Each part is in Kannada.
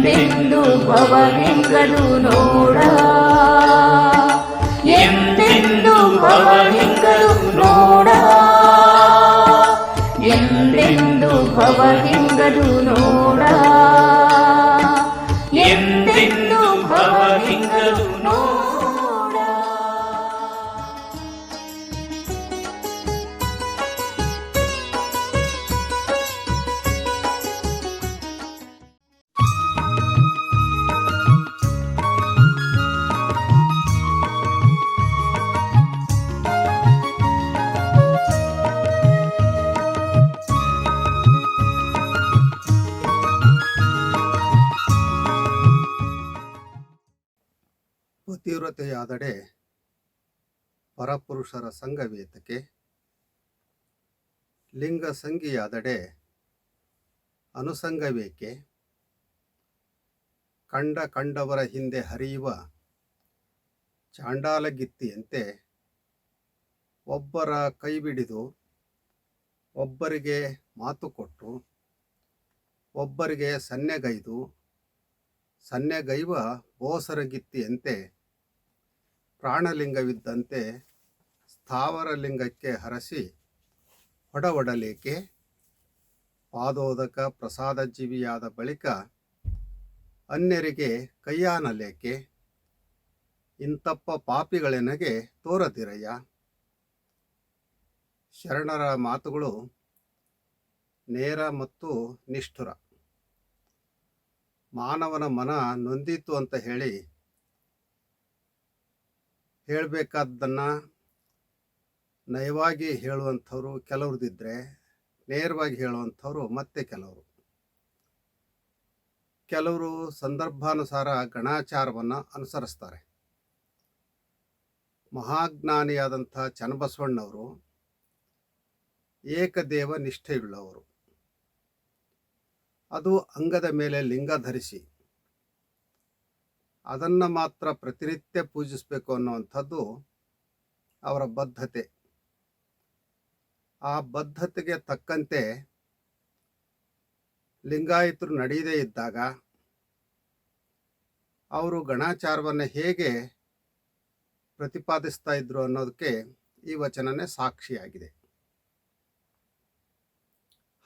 ನೋಡ ಎಂದೆಂದು ಭವಲಿಂಗಲು ನೋಡ ಎಂದೆಂದು ಭವಲಿಂಗಲು ನೋಡ ಎಂದೆಂದು ಭವಲಿಂಗಲು ಪತಿವ್ರತೆಯಾದಡೆ ಪರಪುರುಷರ ಸಂಘವೇತಕ್ಕೆ ಲಿಂಗ ಸಂಗಿಯಾದಡೆ ಅನುಸಂಗವೇಕೆ ಕಂಡ ಕಂಡವರ ಹಿಂದೆ ಹರಿಯುವ ಚಾಂಡಾಲಗಿತ್ತಿಯಂತೆ ಒಬ್ಬರ ಕೈಬಿಡಿದು ಒಬ್ಬರಿಗೆ ಮಾತು ಕೊಟ್ಟು ಒಬ್ಬರಿಗೆ ಸನ್ನೆಗೈದು ಸನ್ನೆಗೈವ ಬೋಸರಗಿತ್ತಿಯಂತೆ ಪ್ರಾಣಲಿಂಗವಿದ್ದಂತೆ ಸ್ಥಾವರಲಿಂಗಕ್ಕೆ ಹರಸಿ ಹೊಡವಡಲೇಕೆ? ಪಾದೋದಕ ಪ್ರಸಾದಜೀವಿಯಾದ ಬಳಿಕ ಅನ್ಯರಿಗೆ ಕೈಯಾನಲೇಕೆ? ಇಂತಪ್ಪ ಪಾಪಿಗಳೆನಗೆ ತೋರದಿರಯ್ಯ? ಶರಣರ ಮಾತುಗಳು ನೇರ ಮತ್ತು ನಿಷ್ಠುರ. ಮಾನವನ ಮನ ನೊಂದಿತು ಅಂತ ಹೇಳಿ ಹೇಳಬೇಕಾದ್ದನ್ನು ನಯವಾಗಿ ಹೇಳುವಂಥವ್ರು ಕೆಲವ್ರದಿದ್ದರೆ ನೇರವಾಗಿ ಹೇಳುವಂಥವ್ರು ಮತ್ತೆ ಕೆಲವರು. ಕೆಲವರು ಸಂದರ್ಭಾನುಸಾರ ಗಣಾಚಾರವನ್ನು ಅನುಸರಿಸ್ತಾರೆ. ಮಹಾಜ್ಞಾನಿಯಾದಂಥ ಚನ್ನಬಸವಣ್ಣವರು ಏಕದೇವ ನಿಷ್ಠೆಯುಳ್ಳವರು. ಅದು ಅಂಗದ ಮೇಲೆ ಲಿಂಗ ಧರಿಸಿ ಅದನ್ನು ಮಾತ್ರ ಪ್ರತಿನಿತ್ಯ ಪೂಜಿಸಬೇಕು ಅನ್ನುವಂಥದ್ದು ಅವರ ಬದ್ಧತೆ. ಆ ಬದ್ಧತೆಗೆ ತಕ್ಕಂತೆ ಲಿಂಗಾಯತರು ನಡೆಯದೇ ಇದ್ದಾಗ ಅವರು ಗಣಾಚಾರವನ್ನು ಹೇಗೆ ಪ್ರತಿಪಾದಿಸ್ತಾ ಇದ್ರು ಅನ್ನೋದಕ್ಕೆ ಈ ವಚನನೇ ಸಾಕ್ಷಿಯಾಗಿದೆ.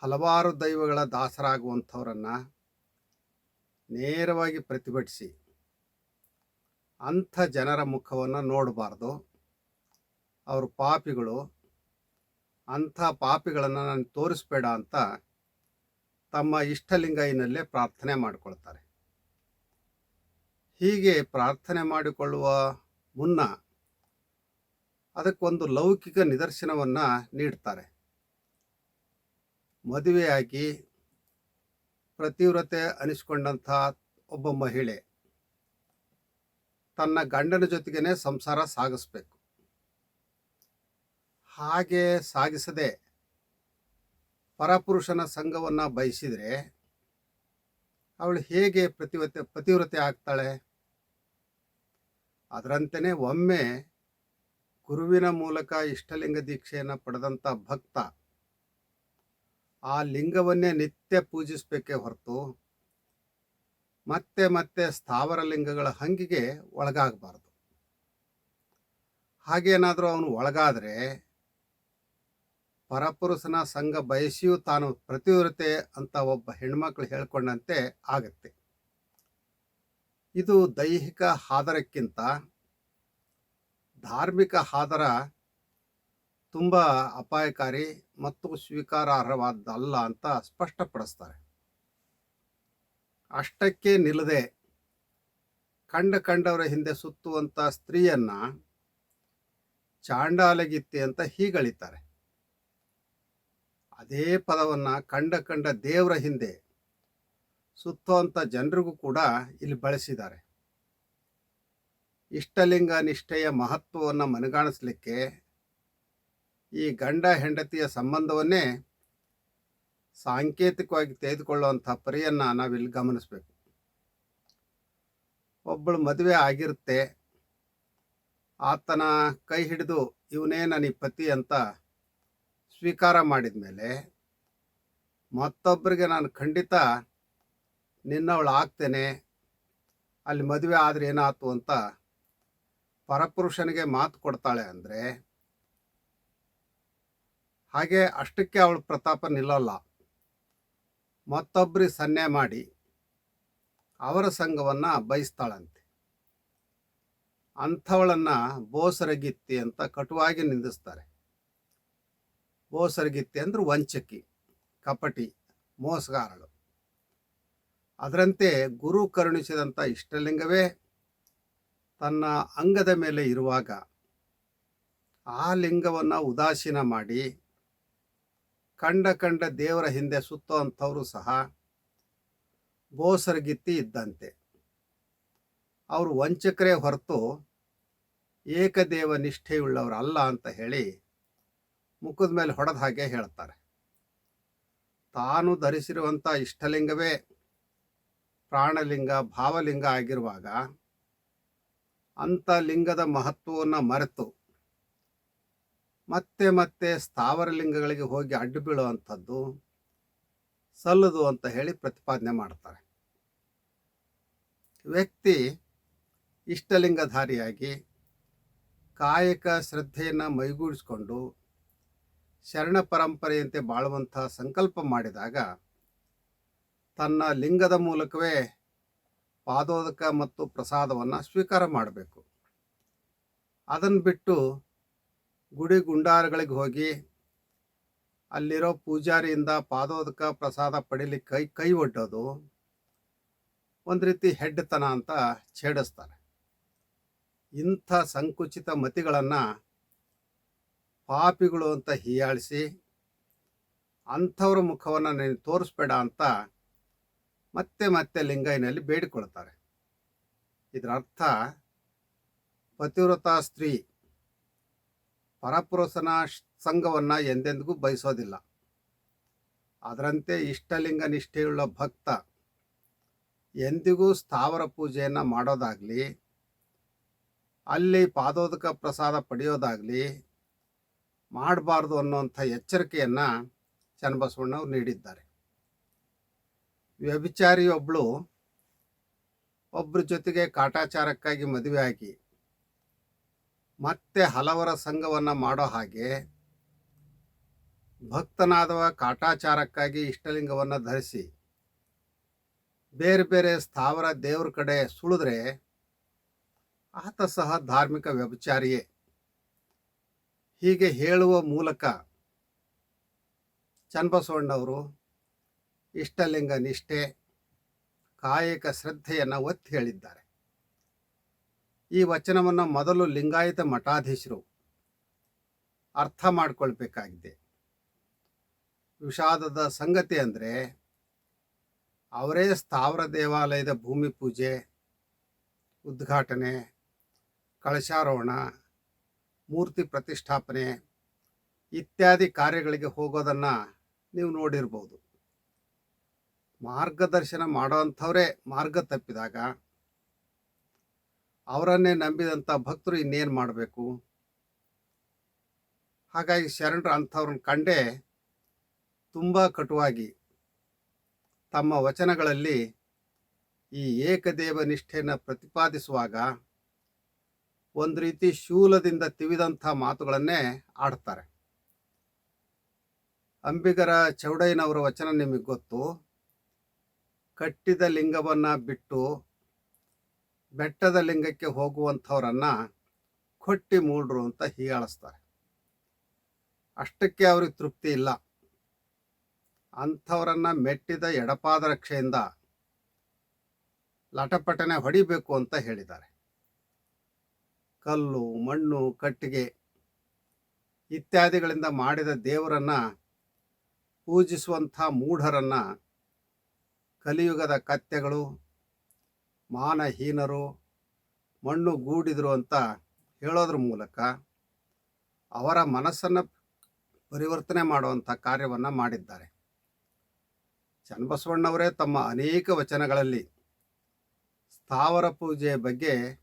ಹಲವಾರು ದೈವಗಳ ದಾಸರಾಗುವಂಥವರನ್ನು ನೇರವಾಗಿ ಪ್ರತಿಭಟಿಸಿ ಅಂಥ ಜನರ ಮುಖವನ್ನು ನೋಡಬಾರ್ದು. ಅವರು ಪಾಪಿಗಳು, ಅಂಥ ಪಾಪಿಗಳನ್ನು ನಾನು ತೋರಿಸ್ಬೇಡ ಅಂತ ತಮ್ಮ ಇಷ್ಟಲಿಂಗೈನಲ್ಲೇ ಪ್ರಾರ್ಥನೆ ಮಾಡಿಕೊಳ್ತಾರೆ. ಹೀಗೆ ಪ್ರಾರ್ಥನೆ ಮಾಡಿಕೊಳ್ಳುವ ಮುನ್ನ ಅದಕ್ಕೊಂದು ಲೌಕಿಕ ನಿದರ್ಶನವನ್ನು ನೀಡ್ತಾರೆ. ಮದುವೆಯಾಗಿ ಪ್ರತಿವ್ರತೆ ಅನಿಸ್ಕೊಂಡಂಥ ಒಬ್ಬ ಮಹಿಳೆ ತನ್ನ ಗಂಡನ ಜೊತೆಗೇನೆ ಸಂಸಾರ ಸಾಗಿಸ್ಬೇಕು. ಹಾಗೆ ಸಾಗಿಸದೆ ಪರಪುರುಷನ ಸಂಘವನ್ನು ಬಯಸಿದರೆ ಅವಳು ಹೇಗೆ ಪ್ರತಿವತೆ ಪತಿವ್ರತೆ ಆಗ್ತಾಳೆ? ಅದರಂತೆಯೇ ಒಮ್ಮೆ ಗುರುವಿನ ಮೂಲಕ ಇಷ್ಟಲಿಂಗ ದೀಕ್ಷೆಯನ್ನು ಪಡೆದಂಥ ಭಕ್ತ ಆ ಲಿಂಗವನ್ನೇ ನಿತ್ಯ ಪೂಜಿಸಬೇಕೇ ಹೊರತು ಮತ್ತೆ ಮತ್ತೆ ಸ್ಥಾವರ ಲಿಂಗಗಳ ಹಂಗಿಗೆ ಒಳಗಾಗಬಾರ್ದು. ಹಾಗೇನಾದರೂ ಅವನು ಒಳಗಾದರೆ ಪರಪುರುಷನ ಸಂಘ ಬಯಸಿಯೂ ತಾನು ಪ್ರತಿವೃತೆ ಅಂತ ಒಬ್ಬ ಹೆಣ್ಮಕ್ಳು ಹೇಳ್ಕೊಂಡಂತೆ ಆಗತ್ತೆ. ಇದು ದೈಹಿಕ ಹಾದರಕ್ಕಿಂತ ಧಾರ್ಮಿಕ ಹಾದರ ತುಂಬ ಅಪಾಯಕಾರಿ ಮತ್ತು ಸ್ವೀಕಾರಾರ್ಹವಾದ್ದಲ್ಲ ಅಂತ ಸ್ಪಷ್ಟಪಡಿಸ್ತಾರೆ. ಅಷ್ಟಕ್ಕೆ ನಿಲ್ಲದೆ ಕಂಡ ಕಂಡವರ ಹಿಂದೆ ಸುತ್ತುವಂಥ ಸ್ತ್ರೀಯನ್ನ ಚಾಂಡಾಲಗಿತ್ತೆ ಅಂತ ಹೀಗಳಿತಾರೆ ಅದೇ ಪದವನ್ನು ಕಂಡ ಕಂಡ ದೇವರ ಹಿಂದೆ ಸುತ್ತುವಂಥ ಜನರಿಗೂ ಕೂಡ ಇಲ್ಲಿ ಬಳಸಿದ್ದಾರೆ. ಇಷ್ಟಲಿಂಗ ನಿಷ್ಠೆಯ ಮಹತ್ವವನ್ನು ಮನಗಾಣಿಸ್ಲಿಕ್ಕೆ ಈ ಗಂಡ ಹೆಂಡತಿಯ ಸಂಬಂಧವನ್ನೇ ಸಾಂಕೇತಿಕವಾಗಿ ತೆಗೆದುಕೊಳ್ಳುವಂಥ ಪರಿಯನ್ನು ನಾವಿಲ್ಲಿ ಗಮನಿಸಬೇಕು. ಒಬ್ಬಳು ಮದುವೆ ಆಗಿರುತ್ತೆ. ಆತನ ಕೈ ಹಿಡಿದು ಇವನೇ ನನಗೆ ಪತಿ ಅಂತ ಸ್ವೀಕಾರ ಮಾಡಿದ ಮೇಲೆ ಮತ್ತೊಬ್ಬರಿಗೆ ನಾನು ಖಂಡಿತ ನಿನ್ನವಳು ಆಗ್ತೇನೆ, ಅಲ್ಲಿ ಮದುವೆ ಆದರೆ ಏನಾಯ್ತು ಅಂತ ಪರಪುರುಷನಿಗೆ ಮಾತು ಕೊಡ್ತಾಳೆ ಅಂದರೆ ಹಾಗೆ ಅಷ್ಟಕ್ಕೆ ಅವಳು ಪ್ರತಾಪ ನಿಲ್ಲಲ್ಲ. ಮತ್ತೊಬ್ಬರಿಗೆ ಸನ್ನೆ ಮಾಡಿ ಅವರ ಸಂಘವನ್ನು ಬಯಸ್ತಾಳಂತೆ. ಅಂಥವಳನ್ನು ಬೋಸರಗಿತ್ತಿ ಅಂತ ಕಟುವಾಗಿ ನಿಂದಿಸ್ತಾರೆ. ಬೋಸರಗಿತ್ತಿ ಅಂದ್ರೆ ವಂಚಕಿ, ಕಪಟಿ, ಮೋಸಗಾರಳು. ಅದರಂತೆ ಗುರು ಕರುಣಿಸಿದಂಥ ಇಷ್ಟಲಿಂಗವೇ ತನ್ನ ಅಂಗದ ಮೇಲೆ ಇರುವಾಗ ಆ ಲಿಂಗವನ್ನು ಉದಾಸೀನ ಮಾಡಿ ಕಂಡ ಕಂಡ ದೇವರ ಹಿಂದೆ ಸುತ್ತುವಂಥವರು ಸಹ ಬೋಸರಗಿತ್ತಿ ಇದ್ದಂತೆ. ಅವರು ವಂಚಕರೇ ಹೊರತು ಏಕದೇವ ನಿಷ್ಠೆಯುಳ್ಳವರಲ್ಲ ಅಂತ ಹೇಳಿ ಮುಖದ ಮೇಲೆ ಹೊಡೆದ ಹಾಗೆ ಹೇಳ್ತಾರೆ. ತಾನು ಧರಿಸಿರುವಂಥ ಇಷ್ಟಲಿಂಗವೇ ಪ್ರಾಣಲಿಂಗ, ಭಾವಲಿಂಗ ಆಗಿರುವಾಗ ಅಂಥ ಲಿಂಗದ ಮಹತ್ವವನ್ನು ಮರೆತು ಮತ್ತೆ ಮತ್ತೆ ಸ್ಥಾವರಲಿಂಗಗಳಿಗೆ ಹೋಗಿ ಅಡ್ಡು ಬೀಳುವಂಥದ್ದು ಸಲ್ಲದು ಅಂತ ಹೇಳಿ ಪ್ರತಿಪಾದನೆ ಮಾಡ್ತಾರೆ. ವ್ಯಕ್ತಿ ಇಷ್ಟಲಿಂಗಧಾರಿಯಾಗಿ ಕಾಯಕ ಶ್ರದ್ಧೆಯನ್ನು ಮೈಗೂಡಿಸ್ಕೊಂಡು ಶರಣ ಪರಂಪರೆಯಂತೆ ಬಾಳುವಂಥ ಸಂಕಲ್ಪ ಮಾಡಿದಾಗ ತನ್ನ ಲಿಂಗದ ಮೂಲಕವೇ ಪಾದೋದಕ ಮತ್ತು ಪ್ರಸಾದವನ್ನು ಸ್ವೀಕಾರ ಮಾಡಬೇಕು. ಅದನ್ನು ಬಿಟ್ಟು ಗುಡಿ ಗುಂಡಾರಗಳಿಗೆ ಹೋಗಿ ಅಲ್ಲಿರೋ ಪೂಜಾರಿಯಿಂದ ಪಾದೋದಕ ಪ್ರಸಾದ ಪಡೀಲಿಕ್ಕೆ ಕೈ ಕೈ ಒಡ್ಡೋದು ಒಂದು ರೀತಿ ಹೆಡ್ತನ ಅಂತ ಛೇಡಿಸ್ತಾರೆ. ಇಂಥ ಸಂಕುಚಿತ ಮತಿಗಳನ್ನು ಪಾಪಿಗಳು ಅಂತ ಹೀಯಾಳಿಸಿ ಅಂಥವ್ರ ಮುಖವನ್ನು ನೀನು ತೋರಿಸ್ಬೇಡ ಅಂತ ಮತ್ತೆ ಮತ್ತೆ ಲಿಂಗೈನಲ್ಲಿ ಬೇಡಿಕೊಳ್ತಾರೆ. ಇದರ ಅರ್ಥ ಪತಿವ್ರತ ಸ್ತ್ರೀ ಪರಪುರುಷನ ಸಂಘವನ್ನು ಎಂದೆಂದಿಗೂ ಬಯಸೋದಿಲ್ಲ. ಅದರಂತೆ ಇಷ್ಟಲಿಂಗ ನಿಷ್ಠೆಯುಳ್ಳ ಭಕ್ತ ಎಂದಿಗೂ ಸ್ಥಾವರ ಪೂಜೆಯನ್ನು ಮಾಡೋದಾಗಲಿ, ಅಲ್ಲಿ ಪಾದೋದಕ ಪ್ರಸಾದ ಪಡೆಯೋದಾಗಲಿ ಮಾಡಬಾರ್ದು ಅನ್ನುವಂಥ ಎಚ್ಚರಿಕೆಯನ್ನು ಚನ್ನಬಸವಣ್ಣವ್ರು ನೀಡಿದ್ದಾರೆ. ವ್ಯಭಿಚಾರಿಯೊಬ್ಬಳು ಒಬ್ಬರ ಜೊತೆಗೆ ಕಾಟಾಚಾರಕ್ಕಾಗಿ ಮದುವೆಯಾಗಿ ಮತ್ತೆ ಹಲವರ ಸಂಘವನ್ನು ಮಾಡೋ ಹಾಗೆ ಭಕ್ತನಾದವ ಕಾಟಾಚಾರಕ್ಕಾಗಿ ಇಷ್ಟಲಿಂಗವನ್ನು ಧರಿಸಿ ಬೇರೆ ಬೇರೆ ಸ್ಥಾವರ ದೇವ್ರ ಕಡೆ ಸುಳಿದ್ರೆ ಆತ ಸಹ ಧಾರ್ಮಿಕ ವ್ಯಭಿಚಾರಿಯೇ. ಹೀಗೆ ಹೇಳುವ ಮೂಲಕ ಚನ್ನಬಸವಣ್ಣವರು ಇಷ್ಟಲಿಂಗ ನಿಷ್ಠೆ, ಕಾಯಕ ಶ್ರದ್ಧೆಯನ್ನು ಒತ್ತಿ ಹೇಳಿದ್ದಾರೆ. ಈ ವಚನವನ್ನು ಮೊದಲು ಲಿಂಗಾಯತ ಮಠಾಧೀಶರು ಅರ್ಥ ಮಾಡಿಕೊಳ್ಬೇಕಾಗಿದೆ. ವಿಷಾದದ ಸಂಗತಿ ಅಂದರೆ ಅವರೇ ಸ್ಥಾವರ ದೇವಾಲಯದ ಭೂಮಿ ಪೂಜೆ, ಉದ್ಘಾಟನೆ, ಕಳಶಾರೋಹಣ, ಮೂರ್ತಿ ಪ್ರತಿಷ್ಠಾಪನೆ ಇತ್ಯಾದಿ ಕಾರ್ಯಗಳಿಗೆ ಹೋಗೋದನ್ನು ನೀವು ನೋಡಿರ್ಬೋದು. ಮಾರ್ಗದರ್ಶನ ಮಾಡೋವಂಥವರೇ ಮಾರ್ಗ ತಪ್ಪಿದಾಗ ಅವರನ್ನೇ ನಂಬಿದಂಥ ಭಕ್ತರು ಇನ್ನೇನು ಮಾಡಬೇಕು? ಹಾಗಾಗಿ ಶರಣರು ಅಂಥವ್ರನ್ನ ಕಂಡೇ ತುಂಬ ಕಟುವಾಗಿ ತಮ್ಮ ವಚನಗಳಲ್ಲಿ ಈ ಏಕದೇವ ನಿಷ್ಠೆಯನ್ನು ಪ್ರತಿಪಾದಿಸುವಾಗ ಒಂದು ರೀತಿ ಶೂಲದಿಂದ ತಿವಿದಂಥ ಮಾತುಗಳನ್ನೇ ಆಡ್ತಾರೆ. ಅಂಬಿಗರ ಚೌಡಯ್ಯನವರ ವಚನ ನಿಮಗೆ ಗೊತ್ತು? ಕಟ್ಟಿದ ಲಿಂಗವನ್ನು ಬಿಟ್ಟು ಬೆಟ್ಟದ ಲಿಂಗಕ್ಕೆ ಹೋಗುವಂಥವ್ರನ್ನ ಕೊಟ್ಟಿ ಮೂಡ್ರು ಅಂತ ಹೀಯಾಳಿಸ್ತಾರೆ. ಅಷ್ಟಕ್ಕೆ ಅವ್ರಿಗೆ ತೃಪ್ತಿ ಇಲ್ಲ. ಅಂಥವರನ್ನ ಮೆಟ್ಟಿದ ಎಡಪಾದ ರಕ್ಷೆಯಿಂದ ಲಟಪಟನೆ ಹೊಡಿಬೇಕು ಅಂತ ಹೇಳಿದ್ದಾರೆ. ಕಲ್ಲು, ಮಣ್ಣು, ಕಟ್ಟಿಗೆ ಇತ್ಯಾದಿಗಳಿಂದ ಮಾಡಿದ ದೇವರನ್ನ ಪೂಜಿಸುವಂಥ ಮೂಢರನ್ನು ಕಲಿಯುಗದ ಕತ್ತೆಗಳು ಮಾನಹೀನರು, ಮಣ್ಣು ಗೂಡಿದರು ಅಂತ ಹೇಳೋದ್ರ ಮೂಲಕ ಅವರ ಮನಸ್ಸನ್ನು ಪರಿವರ್ತನೆ ಮಾಡುವಂಥ ಕಾರ್ಯವನ್ನು ಮಾಡಿದ್ದಾರೆ. ಚನ್ನಬಸವಣ್ಣವರೇ ತಮ್ಮ ಅನೇಕ ವಚನಗಳಲ್ಲಿ ಸ್ಥಾವರ ಪೂಜೆಯ ಬಗ್ಗೆ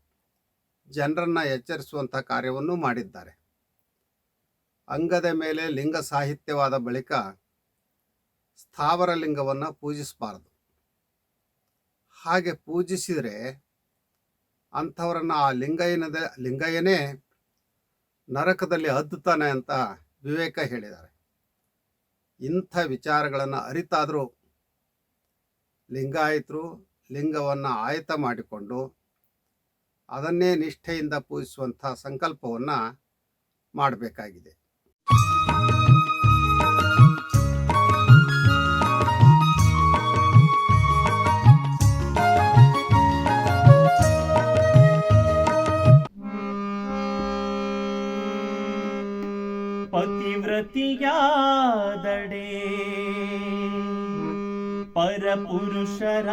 ಜನರನ್ನು ಎಚ್ಚರಿಸುವಂಥ ಕಾರ್ಯವನ್ನು ಮಾಡಿದ್ದಾರೆ. ಅಂಗದ ಮೇಲೆ ಲಿಂಗ ಸಾಹಿತ್ಯವಾದ ಬಳಿಕ ಸ್ಥಾವರ ಲಿಂಗವನ್ನು ಪೂಜಿಸಬಾರದು. ಹಾಗೆ ಪೂಜಿಸಿದರೆ ಅಂಥವರನ್ನು ಆ ಲಿಂಗಯ್ಯನದ, ಲಿಂಗಯ್ಯನೇ ನರಕದಲ್ಲಿ ಹದ್ದುತ್ತಾನೆ ಅಂತ ವಿವೇಕ ಹೇಳಿದ್ದಾರೆ. ಇಂಥ ವಿಚಾರಗಳನ್ನು ಅರಿತಾದರೂ ಲಿಂಗಾಯತರು ಲಿಂಗವನ್ನು ಆಯತ ಮಾಡಿಕೊಂಡು ಅದನ್ನೇ ನಿಷ್ಠೆಯಿಂದ ಪೂಜಿಸುವಂಥ ಸಂಕಲ್ಪವನ್ನು ಮಾಡಬೇಕಾಗಿದೆ. ಪರಪುರುಷರ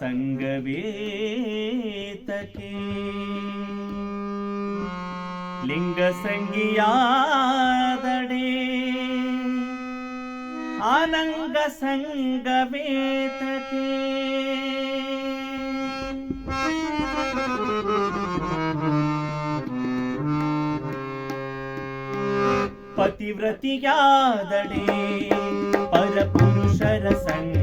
ಸಂಗವೇತಕೆ ಲಿಂಗ ಸಂಗಿಯಾದಡೆ. ಆನಂಗ ಸಂಗವೇತಕೆ ಪತಿವ್ರತಿಯಾದಡೆ. ಪರಪುರುಷರ ಸಂಗವೇತಕೆ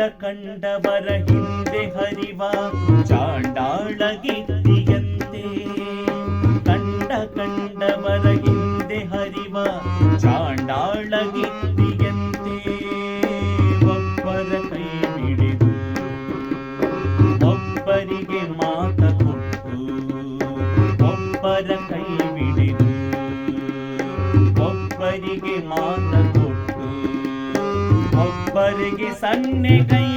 ಕಂಡ ಕಂಡವರ ಹಿಂದೆ ಹರಿವ ಚಾಂಡಾಳಗಿತ್ತಿಯಂತೆ ಕಂಡ ಕಂಡವರ ಹಿಂದೆ ಹರಿವ ಚಾಂಡಾಳಗಿತ್ತಿಯಂತೆ ಒಬ್ಬರಿಗೆ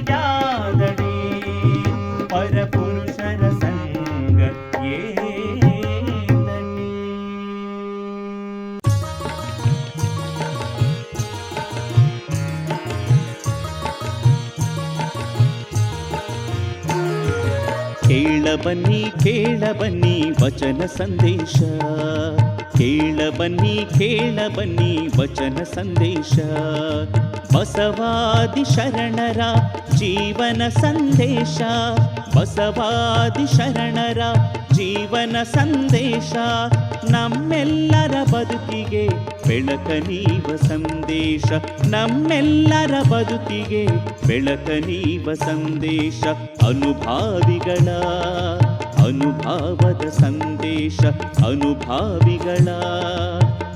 ಪತಿವ್ರತಿಯಾದಡೆ ಪರಪುರುಷರ ಸಂಗ ಏತಕ್ಕೆ ಕೇಳ ಬನ್ನಿ ಕೇಳ ಬನ್ನಿ ವಚನ ಸಂದೇಶ ಕೇಳ ಬನ್ನಿ ಕೇಳ ಬನ್ನಿ ವಚನ ಸಂದೇಶ ಬಸವಾದಿ ಶರಣರ ಜೀವನ ಸಂದೇಶ, ಬಸವಾದಿ ಶರಣರ ಜೀವನ ಸಂದೇಶ, ನಮ್ಮೆಲ್ಲರ ಬದುಕಿಗೆ ಬೆಳಕ ನೀವ ಸಂದೇಶ, ನಮ್ಮೆಲ್ಲರ ಬದುಕಿಗೆ ಬೆಳಕ ನೀವ ಸಂದೇಶ, ಅನುಭಾವಿಗಳ, ಅನುಭಾವದ ಸಂದೇಶ, ಅನುಭಾವಿಗಳ.